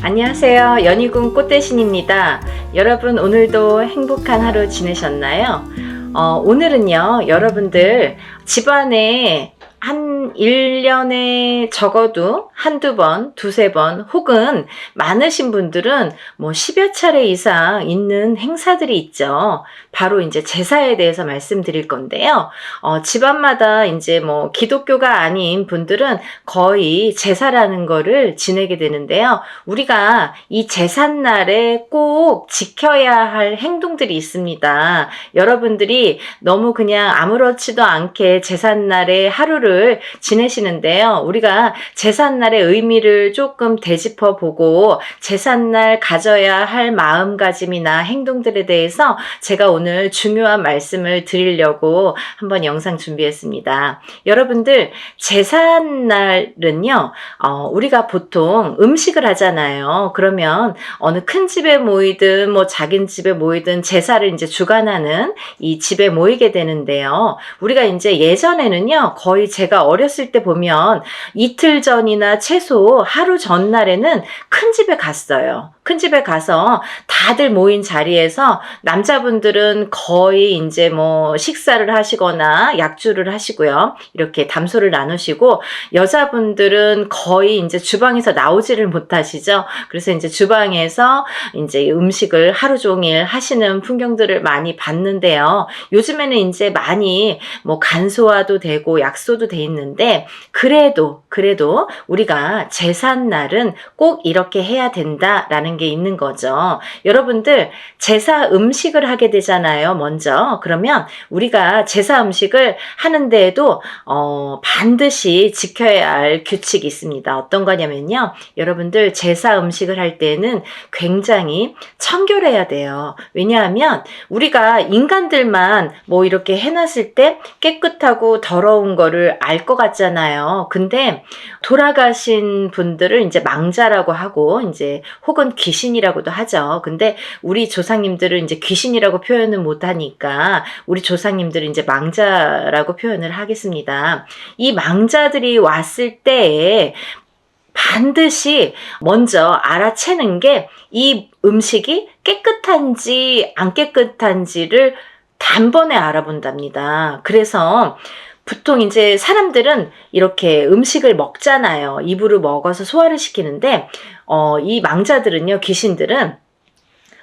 안녕하세요. 연희군 꽃대신입니다. 여러분 오늘도 행복한 하루 지내셨나요? 어, 오늘은요, 여러분들 집안에 한 1년에 적어도 한두 번, 두세 번, 혹은 많으신 분들은 뭐 10여 차례 이상 있는 행사들이 있죠. 바로 이제 제사에 대해서 말씀드릴 건데요. 어, 집안마다 이제 뭐 기독교가 아닌 분들은 거의 제사라는 거를 지내게 되는데요. 우리가 이 제삿날에 꼭 지켜야 할 행동들이 있습니다. 여러분들이 너무 그냥 아무렇지도 않게 제삿날에 하루를 지내시는데요. 우리가 제삿날 의 의미를 조금 되짚어 보고 제삿날 가져야 할 마음가짐이나 행동들에 대해서 제가 오늘 중요한 말씀을 드리려고 한번 영상 준비했습니다. 여러분들 제삿날은요, 어, 우리가 보통 음식을 하잖아요. 그러면 어느 큰 집에 모이든 뭐 작은 집에 모이든 제사를 이제 주관하는 이 집에 모이게 되는데요. 우리가 이제 예전에는요, 거의 제가 어렸을 때 보면 이틀 전이나 최소 하루 전날에는 큰 집에 갔어요. 큰 집에 가서 다들 모인 자리에서 남자분들은 거의 이제 뭐 식사를 하시거나 약주를 하시고요. 이렇게 담소를 나누시고 여자분들은 거의 이제 주방에서 나오지를 못하시죠. 그래서 이제 주방에서 이제 음식을 하루 종일 하시는 풍경들을 많이 봤는데요. 요즘에는 이제 많이 뭐 간소화도 되고 약소도 돼 있는데 그래도 그래도 우리가 제삿 날은 꼭 이렇게 해야 된다라는 게 있는 거죠. 여러분들 제사 음식을 하게 되잖아요. 먼저 그러면 우리가 제사 음식을 하는 데에도 어, 반드시 지켜야 할 규칙이 있습니다. 어떤 거냐면요. 여러분들 제사 음식을 할 때는 굉장히 청결해야 돼요. 왜냐하면 우리가 인간들만 뭐 이렇게 해놨을 때 깨끗하고 더러운 거를 알 것 같잖아요. 근데 돌아가신 분들을 이제 망자라고 하고 이제 혹은 귀 신이라고도 하죠. 근데 우리 조상님들은 이제 귀신이라고 표현을 못 하니까 우리 조상님들은 이제 망자라고 표현을 하겠습니다. 이 망자들이 왔을 때에 반드시 먼저 알아채는 게 이 음식이 깨끗한지 안 깨끗한지를 단번에 알아본답니다. 그래서 보통 이제 사람들은 이렇게 음식을 먹잖아요. 입으로 먹어서 소화를 시키는데, 어, 이 망자들은요, 귀신들은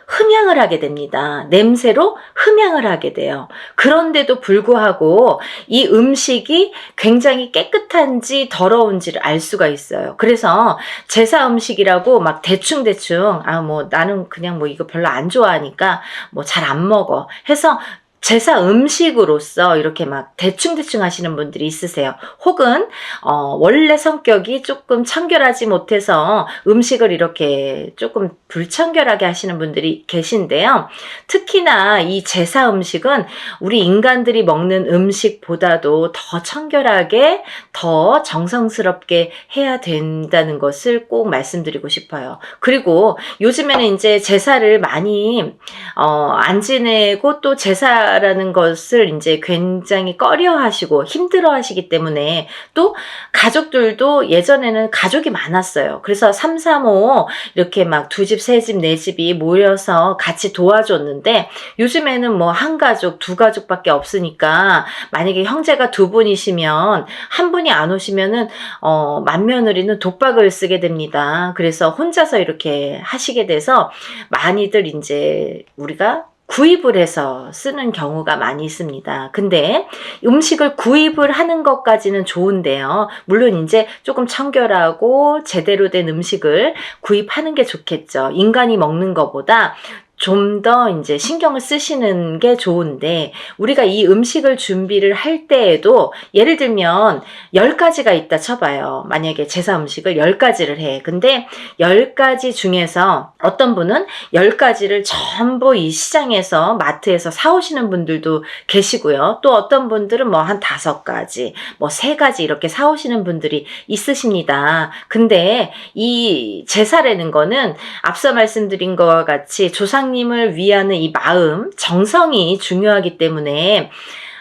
흠양을 하게 됩니다. 냄새로 흠양을 하게 돼요. 그런데도 불구하고 이 음식이 굉장히 깨끗한지 더러운지를 알 수가 있어요. 그래서 제사 음식이라고 막 대충대충, 아, 뭐 나는 그냥 뭐 이거 별로 안 좋아하니까 뭐 잘 안 먹어. 해서 제사 음식으로서 이렇게 막 대충대충 하시는 분들이 있으세요. 혹은 어, 원래 성격이 조금 청결하지 못해서 음식을 이렇게 조금 불청결하게 하시는 분들이 계신데요. 특히나 이 제사 음식은 우리 인간들이 먹는 음식보다도 더 청결하게 더 정성스럽게 해야 된다는 것을 꼭 말씀드리고 싶어요. 그리고 요즘에는 이제 제사를 많이 어, 안 지내고 또 제사 라는 것을 이제 굉장히 꺼려 하시고 힘들어 하시기 때문에 또 가족들도 예전에는 가족이 많았어요. 그래서 3, 3, 5 이렇게 막 두 집, 세 집, 네 집이 모여서 같이 도와줬는데 요즘에는 뭐 한 가족, 두 가족밖에 없으니까 만약에 형제가 두 분이시면 한 분이 안 오시면은 어, 맏며느리는 독박을 쓰게 됩니다. 그래서 혼자서 이렇게 하시게 돼서 많이들 이제 우리가 구입을 해서 쓰는 경우가 많이 있습니다. 근데 음식을 구입을 하는 것까지는 좋은데요. 물론 이제 조금 청결하고 제대로 된 음식을 구입하는 게 좋겠죠. 인간이 먹는 것보다 좀 더 이제 신경을 쓰시는 게 좋은데 우리가 이 음식을 준비를 할 때에도 예를 들면 10가지가 있다 쳐봐요. 만약에 제사 음식을 10가지를 해. 근데 10가지 중에서 어떤 분은 10가지를 전부 이 시장에서 마트에서 사오시는 분들도 계시고요. 또 어떤 분들은 뭐 한 5가지, 뭐 3가지 이렇게 사오시는 분들이 있으십니다. 근데 이 제사라는 거는 앞서 말씀드린 것과 같이 조상 하나님을 위하는 이 마음, 정성이 중요하기 때문에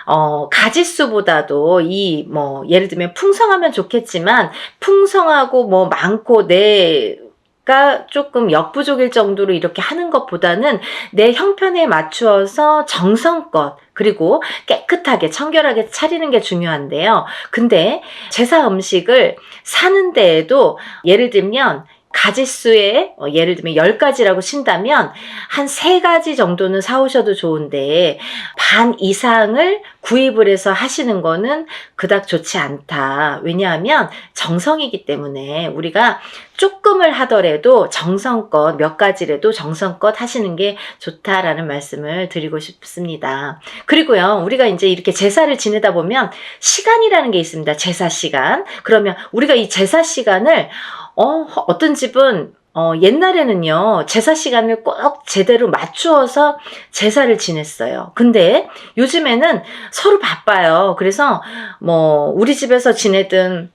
어, 가지수보다도 이, 뭐, 예를 들면 풍성하면 좋겠지만, 풍성하고 뭐 많고 내 가 조금 역부족일 정도로 이렇게 하는 것보다는 내 형편에 맞추어서 정성껏 그리고 깨끗하게 청결하게 차리는 게 중요한데요. 근데 제사 음식을 사는 데에도 예를 들면 가지 수에 어, 예를 들면 10가지라고 친다면 한 3가지 정도는 사오셔도 좋은데 반 이상을 구입을 해서 하시는 거는 그닥 좋지 않다. 왜냐하면 정성이기 때문에 우리가 조금을 하더라도 정성껏 몇 가지라도 정성껏 하시는 게 좋다라는 말씀을 드리고 싶습니다. 그리고요, 우리가 이제 이렇게 제사를 지내다 보면 시간이라는 게 있습니다. 제사 시간. 그러면 우리가 이 제사 시간을 어, 어떤 집은 어, 옛날에는요, 제사 시간을 꼭 제대로 맞추어서 제사를 지냈어요. 근데 요즘에는 서로 바빠요. 그래서 뭐, 우리 집에서 지내든,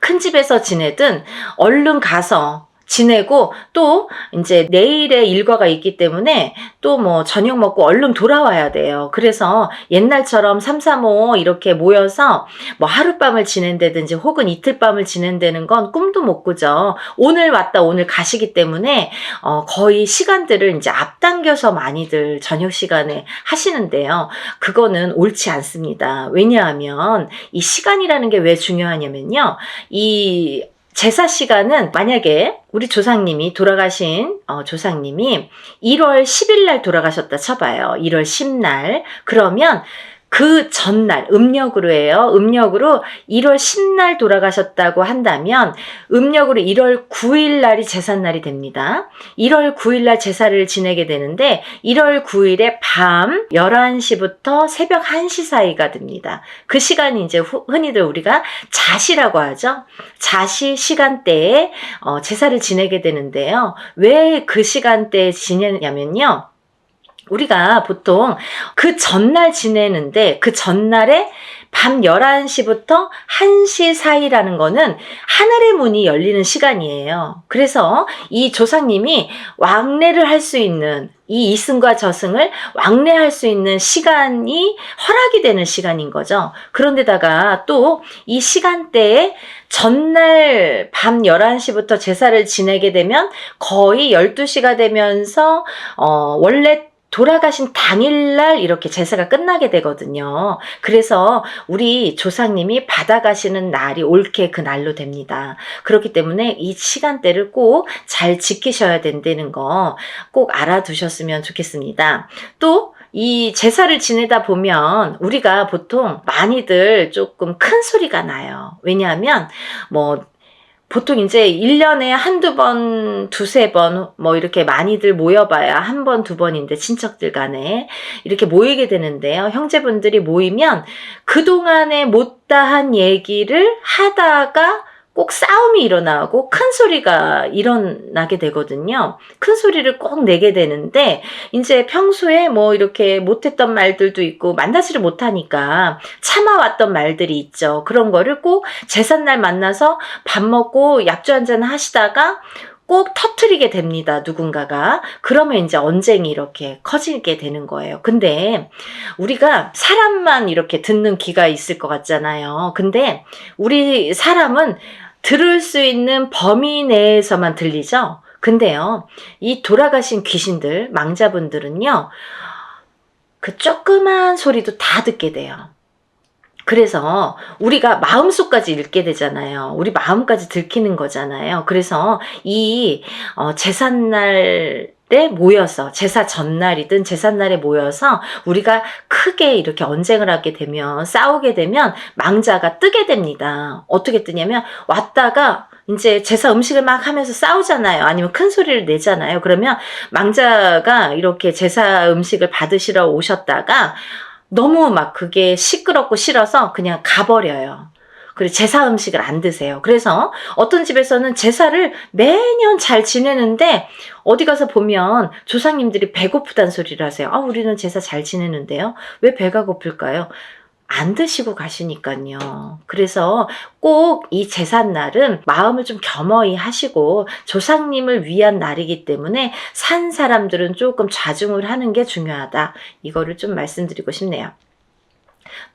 큰 집에서 지내든, 얼른 가서 지내고 또 이제 내일의 일과가 있기 때문에 또 뭐 저녁 먹고 얼른 돌아와야 돼요. 그래서 옛날처럼 삼삼오오 이렇게 모여서 뭐 하룻밤을 지낸다든지 혹은 이틀밤을 지낸다는 건 꿈도 못 꾸죠. 오늘 왔다 오늘 가시기 때문에 어 거의 시간들을 이제 앞당겨서 많이들 저녁 시간에 하시는데요. 그거는 옳지 않습니다. 왜냐하면 이 시간이라는 게 왜 중요하냐면요. 이 제사 시간은 만약에 우리 조상님이 돌아가신 어, 조상님이 1월 10일 날 돌아가셨다 쳐봐요. 1월 10날. 그러면 그 전날 음력으로 해요. 음력으로 1월 10날 돌아가셨다고 한다면 음력으로 1월 9일 날이 제삿날이 됩니다. 1월 9일 날 제사를 지내게 되는데 1월 9일에 밤 11시부터 새벽 1시 사이가 됩니다. 그 시간이 이제 후- 흔히들 우리가 자시라고 하죠. 자시 시간대에 어, 제사를 지내게 되는데요. 왜 그 시간대에 지내냐면요. 우리가 보통 그 전날 지내는데 그 전날에 밤 11시부터 1시 사이라는 거는 하늘의 문이 열리는 시간이에요. 그래서 이 조상님이 왕래를 할 수 있는 이 이승과 저승을 왕래할 수 있는 시간이 허락이 되는 시간인 거죠. 그런데다가 또 이 시간대에 전날 밤 11시부터 제사를 지내게 되면 거의 12시가 되면서 어 원래 돌아가신 당일날 이렇게 제사가 끝나게 되거든요. 그래서 우리 조상님이 받아가시는 날이 옳게 그 날로 됩니다. 그렇기 때문에 이 시간대를 꼭 잘 지키셔야 된다는 거 꼭 알아두셨으면 좋겠습니다. 또이 제사를 지내다 보면 우리가 보통 많이들 조금 큰 소리가 나요. 왜냐하면 뭐 보통 이제 1년에 한두 번, 두세 번, 뭐 이렇게 많이들 모여봐야 한 번, 두 번인데, 친척들 간에. 이렇게 모이게 되는데요. 형제분들이 모이면 그동안에 못다한 얘기를 하다가 꼭 싸움이 일어나고 큰 소리가 일어나게 되거든요. 큰 소리를 꼭 내게 되는데, 이제 평소에 뭐 이렇게 못했던 말들도 있고, 만나지를 못하니까 참아왔던 말들이 있죠. 그런 거를 꼭 제삿날 만나서 밥 먹고 약주 한잔 하시다가 꼭 터트리게 됩니다. 누군가가. 그러면 이제 언쟁이 이렇게 커지게 되는 거예요. 근데 우리가 사람만 이렇게 듣는 귀가 있을 것 같잖아요. 근데 우리 사람은 들을 수 있는 범위 내에서만 들리죠? 근데요, 이 돌아가신 귀신들, 망자분들은요, 그 조그만 소리도 다 듣게 돼요. 그래서 우리가 마음속까지 읽게 되잖아요. 우리 마음까지 들키는 거잖아요. 그래서 이 어, 제삿날 에 모여서 제사 전날이든 제삿날에 모여서 우리가 크게 이렇게 언쟁을 하게 되면 싸우게 되면 망자가 뜨게 됩니다. 어떻게 뜨냐면 왔다가 이제 제사 음식을 막 하면서 싸우잖아요. 아니면 큰 소리를 내잖아요. 그러면 망자가 이렇게 제사 음식을 받으시러 오셨다가 너무 막 그게 시끄럽고 싫어서 그냥 가버려요. 그리고 제사 음식을 안 드세요. 그래서 어떤 집에서는 제사를 매년 잘 지내는데 어디 가서 보면 조상님들이 배고프단 소리를 하세요. 아, 우리는 제사 잘 지내는데요. 왜 배가 고플까요? 안 드시고 가시니까요. 그래서 꼭 이 제삿날은 마음을 좀 겸허히 하시고 조상님을 위한 날이기 때문에 산 사람들은 조금 좌중을 하는 게 중요하다. 이거를 좀 말씀드리고 싶네요.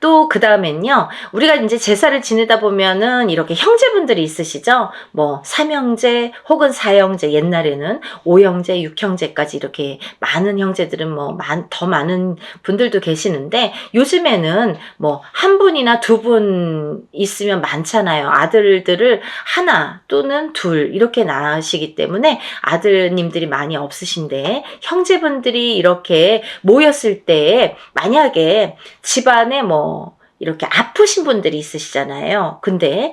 또 그 다음엔요, 우리가 이제 제사를 지내다 보면은 이렇게 형제분들이 있으시죠? 뭐, 삼형제 혹은 사형제, 옛날에는 오형제, 육형제까지 이렇게 많은 형제들은 뭐, 많, 더 많은 분들도 계시는데, 요즘에는 뭐, 한 분이나 두 분 있으면 많잖아요. 아들들을 하나 또는 둘, 이렇게 낳으시기 때문에 아드님들이 많이 없으신데, 형제분들이 이렇게 모였을 때, 만약에 집안에 뭐 이렇게 아프신 분들이 있으시잖아요. 근데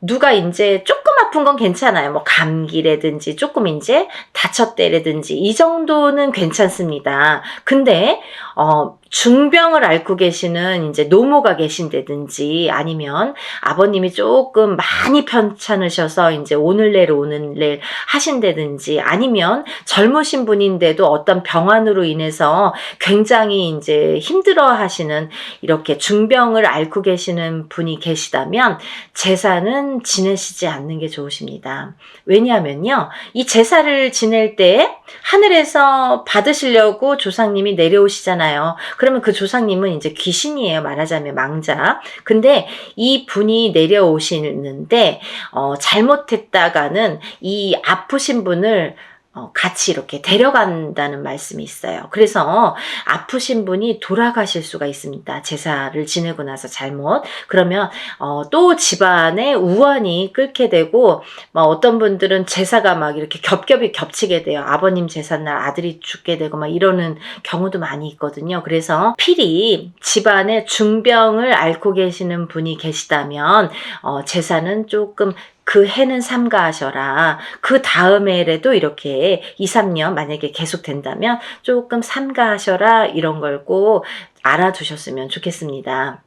누가 이제 조금 아픈 건 괜찮아요. 뭐 감기라든지 조금 이제 다쳤대라든지 이 정도는 괜찮습니다. 근데 어 중병을 앓고 계시는 이제 노모가 계신다든지 아니면 아버님이 조금 많이 편찮으셔서 이제 오늘 내일 오늘 내일 하신다든지 아니면 젊으신 분인데도 어떤 병환으로 인해서 굉장히 이제 힘들어 하시는 이렇게 중병을 앓고 계시는 분이 계시다면 제사는 지내시지 않는 게 좋으십니다. 왜냐하면요. 이 제사를 지낼 때 하늘에서 받으시려고 조상님이 내려오시잖아요. 그러면 그 조상님은 이제 귀신이에요. 말하자면 망자. 근데 이 분이 내려오시는데 어, 잘못했다가는 이 아프신 분을 어, 같이 이렇게 데려간다는 말씀이 있어요. 그래서 아프신 분이 돌아가실 수가 있습니다. 제사를 지내고 나서 잘못. 그러면 어, 또 집안에 우환이 끓게 되고 뭐 어떤 분들은 제사가 막 이렇게 겹겹이 겹치게 돼요. 아버님 제삿날 아들이 죽게 되고 막 이러는 경우도 많이 있거든요. 그래서 필히 집안에 중병을 앓고 계시는 분이 계시다면 어, 제사는 조금 그 해는 삼가하셔라. 그 다음 해에도 이렇게 2, 3년 만약에 계속 된다면 조금 삼가하셔라. 이런 걸꼭 알아두셨으면 좋겠습니다.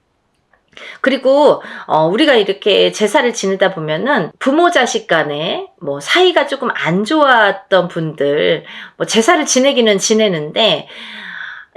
그리고 어, 우리가 이렇게 제사를 지내다 보면은 부모 자식 간에 뭐 사이가 조금 안 좋았던 분들 뭐 제사를 지내기는 지내는데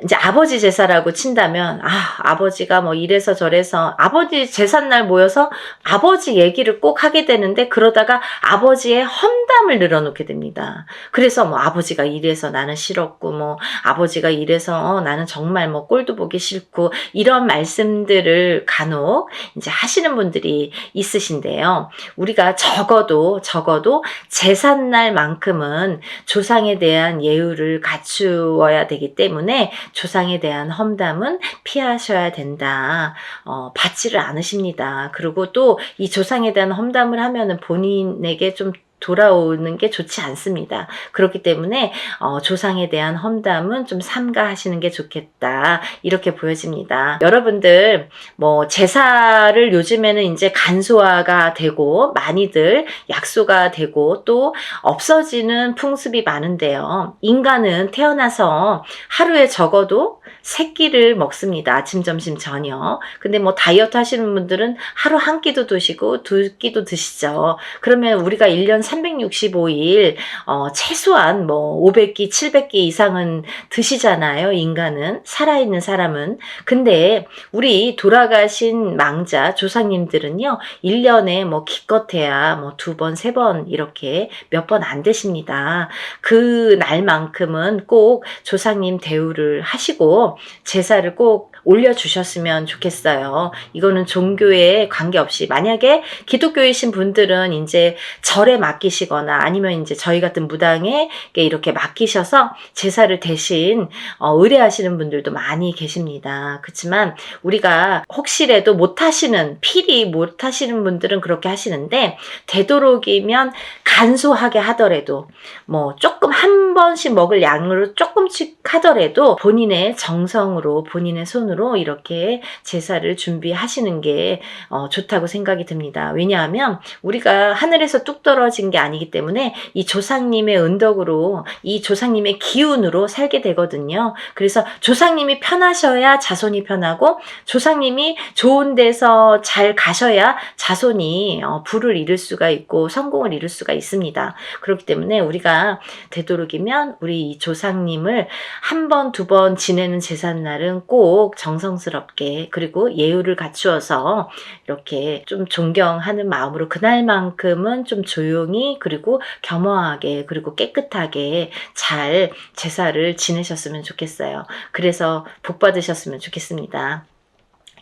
이제 아버지 제사라고 친다면 아 아버지가 뭐 이래서 저래서 아버지 제삿날 모여서 아버지 얘기를 꼭 하게 되는데 그러다가 아버지의 험담을 늘어놓게 됩니다. 그래서 뭐 아버지가 이래서 나는 싫었고 뭐 아버지가 이래서 어, 나는 정말 뭐 꼴도 보기 싫고 이런 말씀들을 간혹 이제 하시는 분들이 있으신데요. 우리가 적어도 적어도 제삿날만큼은 조상에 대한 예우를 갖추어야 되기 때문에 조상에 대한 험담은 피하셔야 된다. 어, 받지를 않으십니다. 그리고 또 이 조상에 대한 험담을 하면은 본인에게 좀 돌아오는 게 좋지 않습니다. 그렇기 때문에 어, 조상에 대한 험담은 좀 삼가하시는 게 좋겠다 이렇게 보여집니다. 여러분들 뭐 제사를 요즘에는 이제 간소화가 되고 많이들 약소가 되고 또 없어지는 풍습이 많은데요. 인간은 태어나서 하루에 적어도 세 끼를 먹습니다. 아침, 점심, 저녁. 근데 뭐 다이어트 하시는 분들은 하루 한 끼도 드시고 두 끼도 드시죠. 그러면 우리가 1년 365일 어, 최소한 뭐 500끼, 700끼 이상은 드시잖아요. 인간은 살아있는 사람은. 근데 우리 돌아가신 망자 조상님들은요. 1년에 뭐 기껏해야 뭐 두 번, 세 번 이렇게 몇 번 안 되십니다. 그 날만큼은 꼭 조상님 대우를 하시고 제사를 꼭 올려주셨으면 좋겠어요. 이거는 종교에 관계없이 만약에 기독교이신 분들은 이제 절에 맡기시거나 아니면 이제 저희 같은 무당에 이렇게 맡기셔서 제사를 대신 어, 의뢰하시는 분들도 많이 계십니다. 그렇지만 우리가 혹시라도 못하시는 필히 못하시는 분들은 그렇게 하시는데 되도록이면 간소하게 하더라도 뭐 조금 한 번씩 먹을 양으로 조금씩 하더라도 본인의 정성으로 본인의 손으로 손으로 이렇게 제사를 준비하시는 게 어, 좋다고 생각이 듭니다. 왜냐하면 우리가 하늘에서 뚝 떨어진 게 아니기 때문에 이 조상님의 은덕으로 이 조상님의 기운으로 살게 되거든요. 그래서 조상님이 편하셔야 자손이 편하고 조상님이 좋은 데서 잘 가셔야 자손이 어, 부를 이룰 수가 있고 성공을 이룰 수가 있습니다. 그렇기 때문에 우리가 되도록이면 우리 이 조상님을 한 번, 두 번 지내는 제삿날은 꼭 정성스럽게 그리고 예우를 갖추어서 이렇게 좀 존경하는 마음으로 그날만큼은 좀 조용히 그리고 겸허하게 그리고 깨끗하게 잘 제사를 지내셨으면 좋겠어요. 그래서 복 받으셨으면 좋겠습니다.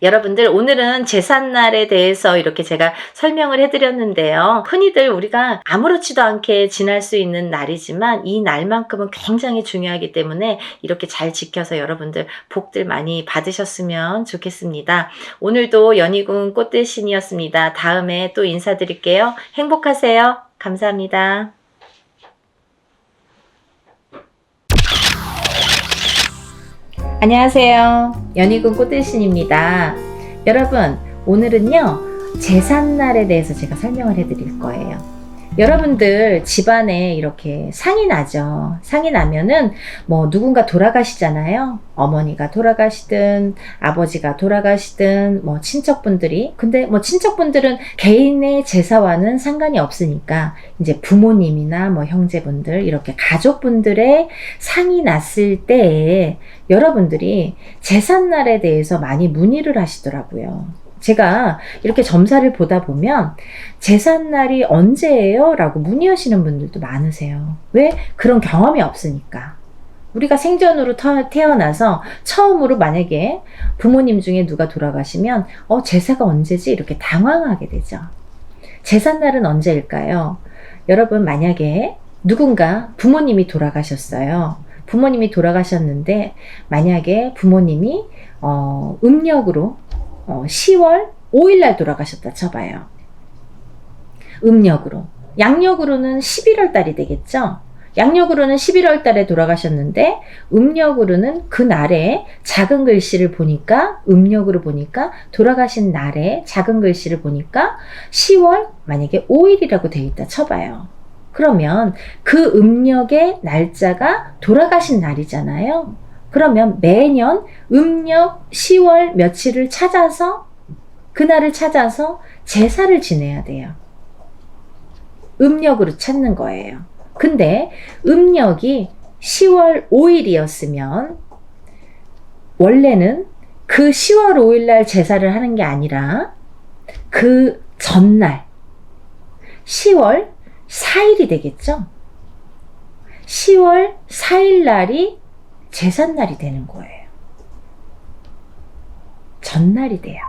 여러분들 오늘은 제삿날에 대해서 이렇게 제가 설명을 해드렸는데요. 흔히들 우리가 아무렇지도 않게 지날 수 있는 날이지만 이 날만큼은 굉장히 중요하기 때문에 이렇게 잘 지켜서 여러분들 복들 많이 받으셨으면 좋겠습니다. 오늘도 연희군 꽃대신이었습니다. 다음에 또 인사드릴게요. 행복하세요. 감사합니다. 안녕하세요. 연희군 꽃대신입니다. 여러분, 오늘은요, 제삿날에 대해서 제가 설명을 해드릴 거예요. 여러분들 집안에 이렇게 상이 나죠. 상이 나면은 뭐 누군가 돌아가시잖아요. 어머니가 돌아가시든 아버지가 돌아가시든 뭐 친척분들이 근데 뭐 친척분들은 개인의 제사와는 상관이 없으니까 이제 부모님이나 뭐 형제분들 이렇게 가족분들의 상이 났을 때에 여러분들이 제삿날에 대해서 많이 문의를 하시더라고요. 제가 이렇게 점사를 보다 보면 제삿날이 언제예요? 라고 문의하시는 분들도 많으세요. 왜? 그런 경험이 없으니까. 우리가 생전으로 터- 태어나서 처음으로 만약에 부모님 중에 누가 돌아가시면 어 제사가 언제지? 이렇게 당황하게 되죠. 제삿날은 언제일까요? 여러분 만약에 누군가 부모님이 돌아가셨어요. 부모님이 돌아가셨는데 만약에 부모님이 어, 음력으로 어, 10월 5일 날 돌아가셨다 쳐봐요. 음력으로. 양력으로는 11월 달이 되겠죠? 양력으로는 11월 달에 돌아가셨는데 음력으로는 그 날에 작은 글씨를 보니까 음력으로 보니까 돌아가신 날에 작은 글씨를 보니까 10월 만약에 5일이라고 되어 있다 쳐봐요. 그러면 그 음력의 날짜가 돌아가신 날이잖아요. 그러면 매년 음력 10월 며칠을 찾아서 그날을 찾아서 제사를 지내야 돼요. 음력으로 찾는 거예요. 근데 음력이 10월 5일이었으면 원래는 그 10월 5일 날 제사를 하는 게 아니라 그 전날 10월 4일이 되겠죠? 10월 4일 날이 제삿날이 되는 거예요. 전날이 돼요.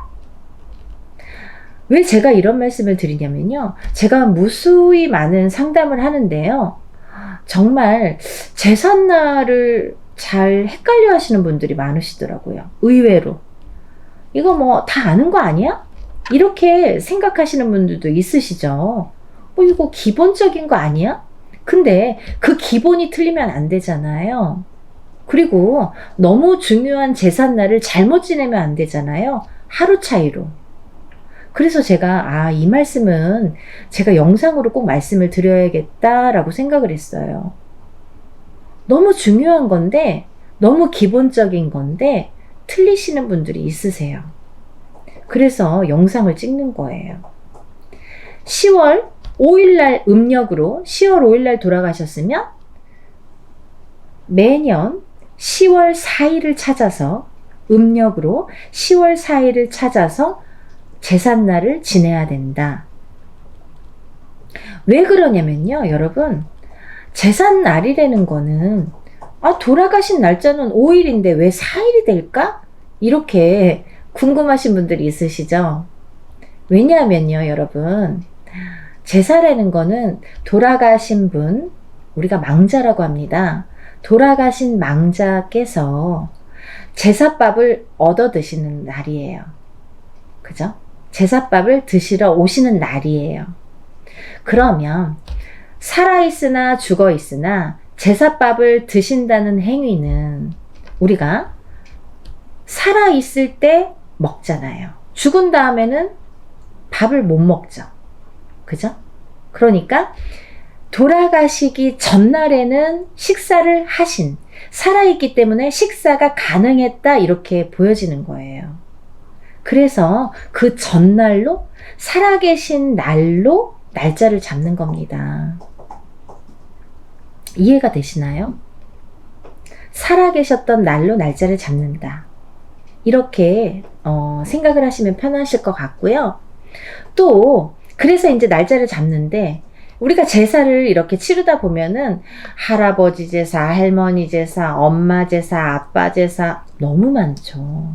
왜 제가 이런 말씀을 드리냐면요. 제가 무수히 많은 상담을 하는데요. 정말 제삿날을 잘 헷갈려 하시는 분들이 많으시더라고요. 의외로. 이거 뭐 다 아는 거 아니야? 이렇게 생각하시는 분들도 있으시죠. 뭐 이거 기본적인 거 아니야? 근데 그 기본이 틀리면 안 되잖아요. 그리고 너무 중요한 제삿날을 잘못 지내면 안 되잖아요. 하루 차이로. 그래서 제가, 아, 이 말씀은 제가 영상으로 꼭 말씀을 드려야겠다라고 생각을 했어요. 너무 중요한 건데, 너무 기본적인 건데, 틀리시는 분들이 있으세요. 그래서 영상을 찍는 거예요. 10월 5일날 음력으로 10월 5일날 돌아가셨으면 매년 10월 4일을 찾아서 음력으로 10월 4일을 찾아서 제삿날을 지내야 된다. 왜 그러냐면요, 여러분. 제삿날이라는 거는, 아, 돌아가신 날짜는 5일인데 왜 4일이 될까? 이렇게 궁금하신 분들이 있으시죠? 왜냐하면요, 여러분. 제사라는 거는 돌아가신 분, 우리가 망자라고 합니다. 돌아가신 망자께서 제사밥을 얻어 드시는 날이에요. 그죠? 제사밥을 드시러 오시는 날이에요. 그러면 살아있으나 죽어있으나 제사밥을 드신다는 행위는 우리가 살아있을 때 먹잖아요. 죽은 다음에는 밥을 못 먹죠. 그죠? 그러니까 돌아가시기 전날에는 식사를 하신, 살아있기 때문에 식사가 가능했다, 이렇게 보여지는 거예요. 그래서 그 전날로, 살아계신 날로 날짜를 잡는 겁니다. 이해가 되시나요? 살아계셨던 날로 날짜를 잡는다. 이렇게 어, 생각을 하시면 편하실 것 같고요. 또 그래서 이제 날짜를 잡는데 우리가 제사를 이렇게 치르다 보면은 할아버지 제사, 할머니 제사, 엄마 제사, 아빠 제사 너무 많죠.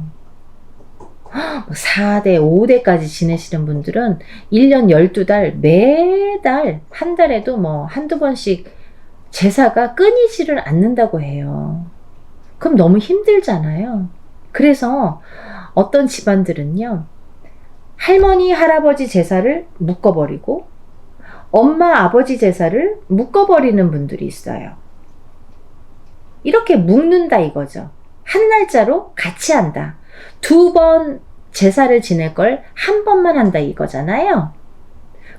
4대, 5대까지 지내시는 분들은 1년 12달 매달 한 달에도 뭐 한두 번씩 제사가 끊이지를 않는다고 해요. 그럼 너무 힘들잖아요. 그래서 어떤 집안들은요, 할머니, 할아버지 제사를 묶어버리고, 엄마, 아버지 제사를 묶어버리는 분들이 있어요. 이렇게 묶는다 이거죠. 한 날짜로 같이 한다. 두 번 제사를 지낼 걸 한 번만 한다 이거잖아요.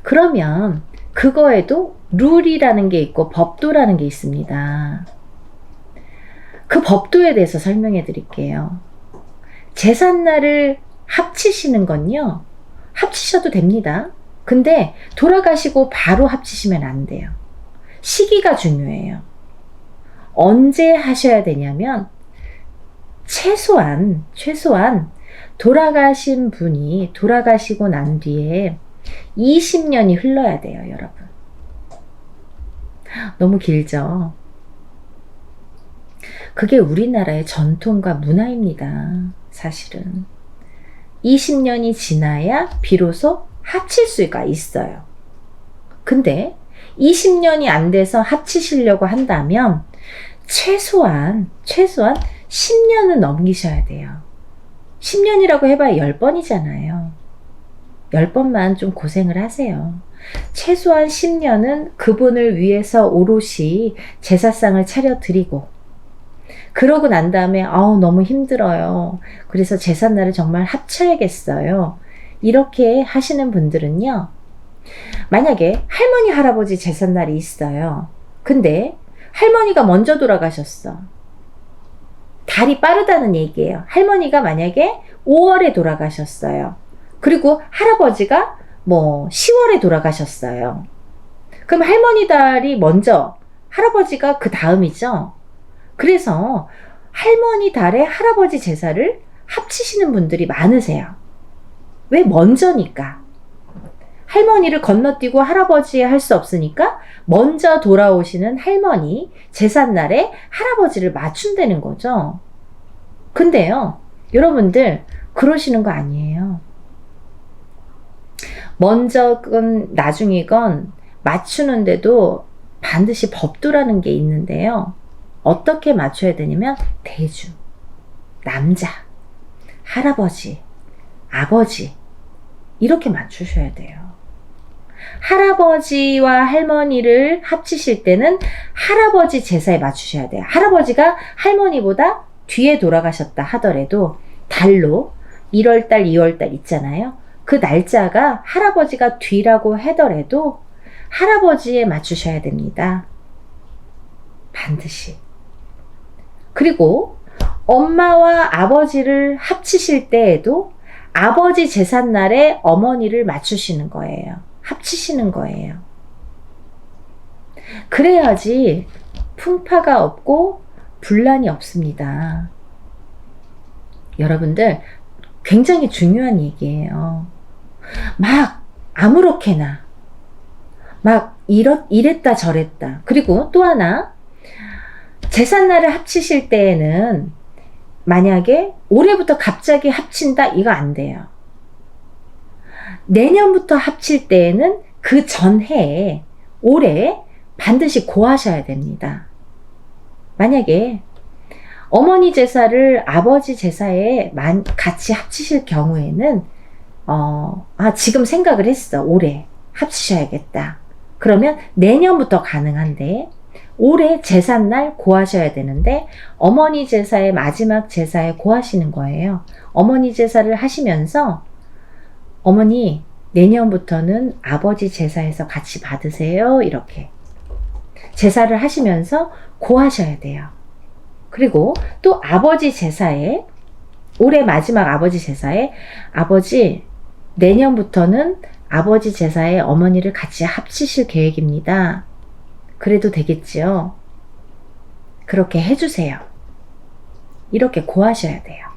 그러면 그거에도 룰이라는 게 있고 법도라는 게 있습니다. 그 법도에 대해서 설명해 드릴게요. 제삿날을 합치시는 건요, 합치셔도 됩니다. 근데 돌아가시고 바로 합치시면 안 돼요. 시기가 중요해요. 언제 하셔야 되냐면, 최소한, 최소한 돌아가신 분이 돌아가시고 난 뒤에 20년이 흘러야 돼요, 여러분. 너무 길죠? 그게 우리나라의 전통과 문화입니다. 사실은. 20년이 지나야 비로소 합칠 수가 있어요. 근데 20년이 안 돼서 합치시려고 한다면 최소한, 최소한 10년은 넘기셔야 돼요. 10년이라고 해봐야 10번이잖아요. 10번만 좀 고생을 하세요. 최소한 10년은 그분을 위해서 오롯이 제사상을 차려드리고, 그러고 난 다음에, 아우, 너무 힘들어요. 그래서 제삿날을 정말 합쳐야겠어요. 이렇게 하시는 분들은요, 만약에 할머니, 할아버지 제삿날이 있어요. 근데 할머니가 먼저 돌아가셨어. 달이 빠르다는 얘기예요. 할머니가 만약에 5월에 돌아가셨어요. 그리고 할아버지가 뭐 10월에 돌아가셨어요. 그럼 할머니 달이 먼저, 할아버지가 그 다음이죠. 그래서 할머니 달에 할아버지 제사를 합치시는 분들이 많으세요. 왜 먼저니까? 할머니를 건너뛰고 할아버지에 할수 없으니까 먼저 돌아오시는 할머니 제삿날에 할아버지를 맞춘다는 거죠. 근데요, 여러분들 그러시는 거 아니에요. 먼저건 나중이건 맞추는데도 반드시 법도라는 게 있는데요. 어떻게 맞춰야 되냐면 대주, 남자, 할아버지, 아버지 이렇게 맞추셔야 돼요. 할아버지와 할머니를 합치실 때는 할아버지 제사에 맞추셔야 돼요. 할아버지가 할머니보다 뒤에 돌아가셨다 하더라도 달로 1월달, 2월달 있잖아요. 그 날짜가 할아버지가 뒤라고 하더라도 할아버지에 맞추셔야 됩니다. 반드시. 그리고 엄마와 아버지를 합치실 때에도 아버지 제삿날에 어머니를 맞추시는 거예요. 합치시는 거예요. 그래야지 풍파가 없고 분란이 없습니다. 여러분들 굉장히 중요한 얘기예요. 막 아무렇게나 막 이렇, 이랬다 저랬다. 그리고 또 하나 제삿날을 합치실 때에는 만약에 올해부터 갑자기 합친다 이거 안 돼요. 내년부터 합칠 때에는 그 전해에 올해 반드시 고하셔야 됩니다. 만약에 어머니 제사를 아버지 제사에 같이 합치실 경우에는 어, 아, 지금 생각을 했어. 올해 합치셔야겠다. 그러면 내년부터 가능한데 올해 제삿날 고하셔야 되는데 어머니 제사의 마지막 제사에 고하시는 거예요. 어머니 제사를 하시면서 어머니 내년부터는 아버지 제사에서 같이 받으세요. 이렇게 제사를 하시면서 고하셔야 돼요. 그리고 또 아버지 제사에 올해 마지막 아버지 제사에 아버지 내년부터는 아버지 제사에 어머니를 같이 합치실 계획입니다. 그래도 되겠지요? 그렇게 해주세요. 이렇게 고하셔야 돼요.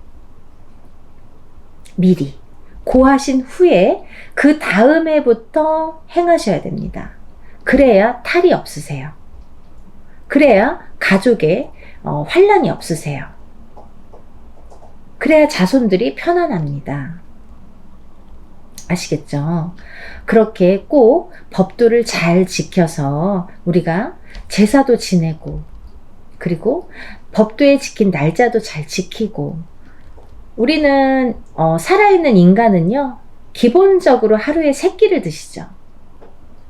미리. 고하신 후에 그 다음 해부터 행하셔야 됩니다. 그래야 탈이 없으세요. 그래야 가족에 어, 환란이 없으세요. 그래야 자손들이 편안합니다. 아시겠죠? 그렇게 꼭 법도를 잘 지켜서 우리가 제사도 지내고 그리고 법도에 지킨 날짜도 잘 지키고 우리는 어, 살아있는 인간은요 기본적으로 하루에 세 끼를 드시죠.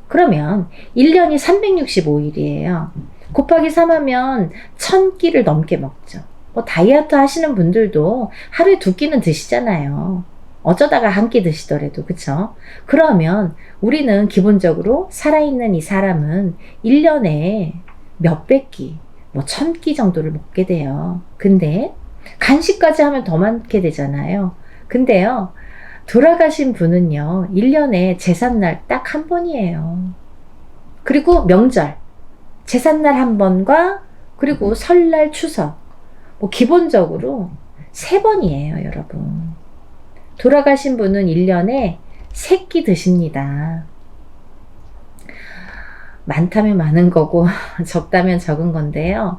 그러면 1년이 365일이에요. 곱하기 3하면 1000끼를 넘게 먹죠. 뭐 다이어트 하시는 분들도 하루에 두 끼는 드시잖아요. 어쩌다가 한 끼 드시더라도 그쵸? 그러면 우리는 기본적으로 살아있는 이 사람은 1년에 몇백 끼, 뭐 천 끼 정도를 먹게 돼요. 근데 간식까지 하면 더 많게 되잖아요. 근데요, 돌아가신 분은요, 1년에 제삿날 딱 한 번이에요. 그리고 명절, 제삿날 한 번과 그리고 설날 추석, 뭐 기본적으로 세 번이에요, 여러분. 돌아가신 분은 1년에 세끼 드십니다. 많다면 많은 거고 적다면 적은 건데요.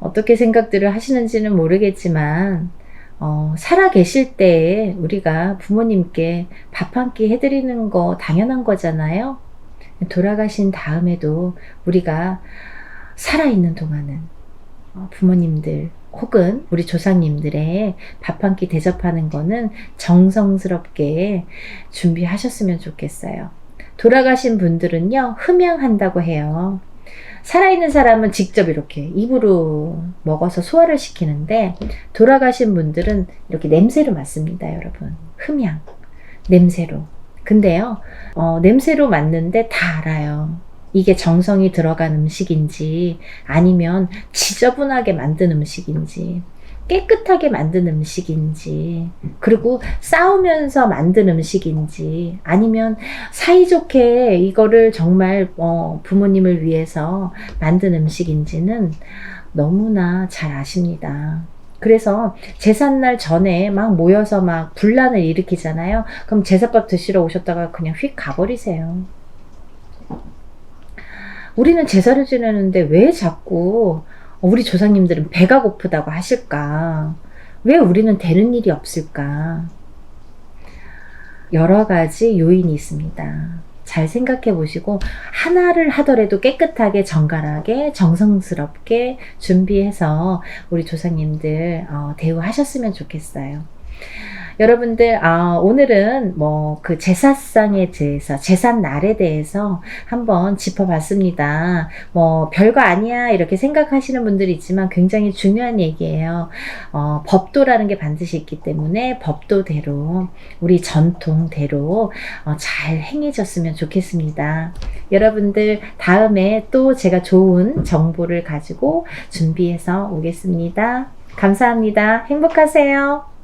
어떻게 생각들을 하시는지는 모르겠지만 어, 살아 계실 때 우리가 부모님께 밥 한 끼 해드리는 거 당연한 거잖아요. 돌아가신 다음에도 우리가 살아있는 동안은 어, 부모님들 혹은 우리 조상님들의 밥 한 끼 대접하는 거는 정성스럽게 준비하셨으면 좋겠어요. 돌아가신 분들은요, 흠양한다고 해요. 살아있는 사람은 직접 이렇게 입으로 먹어서 소화를 시키는데, 돌아가신 분들은 이렇게 냄새로 맡습니다, 여러분. 흠양. 냄새로. 근데요, 어, 냄새로 맡는데 다 알아요. 이게 정성이 들어간 음식인지, 아니면 지저분하게 만든 음식인지, 깨끗하게 만든 음식인지, 그리고 싸우면서 만든 음식인지, 아니면 사이좋게 이거를 정말 어, 부모님을 위해서 만든 음식인지는 너무나 잘 아십니다. 그래서 제삿날 전에 막 모여서 막 분란을 일으키잖아요. 그럼 제사밥 드시러 오셨다가 그냥 휙 가버리세요. 우리는 제사를 지내는데 왜 자꾸 우리 조상님들은 배가 고프다고 하실까? 왜 우리는 되는 일이 없을까? 여러 가지 요인이 있습니다. 잘 생각해 보시고 하나를 하더라도 깨끗하게 정갈하게 정성스럽게 준비해서 우리 조상님들 어, 대우하셨으면 좋겠어요. 여러분들 아, 오늘은 뭐 그 제사상에 대해서 제삿 날에 대해서 한번 짚어봤습니다. 뭐 별거 아니야 이렇게 생각하시는 분들이 있지만 굉장히 중요한 얘기예요. 어, 법도라는 게 반드시 있기 때문에 법도대로 우리 전통대로 어, 잘 행해졌으면 좋겠습니다. 여러분들 다음에 또 제가 좋은 정보를 가지고 준비해서 오겠습니다. 감사합니다. 행복하세요.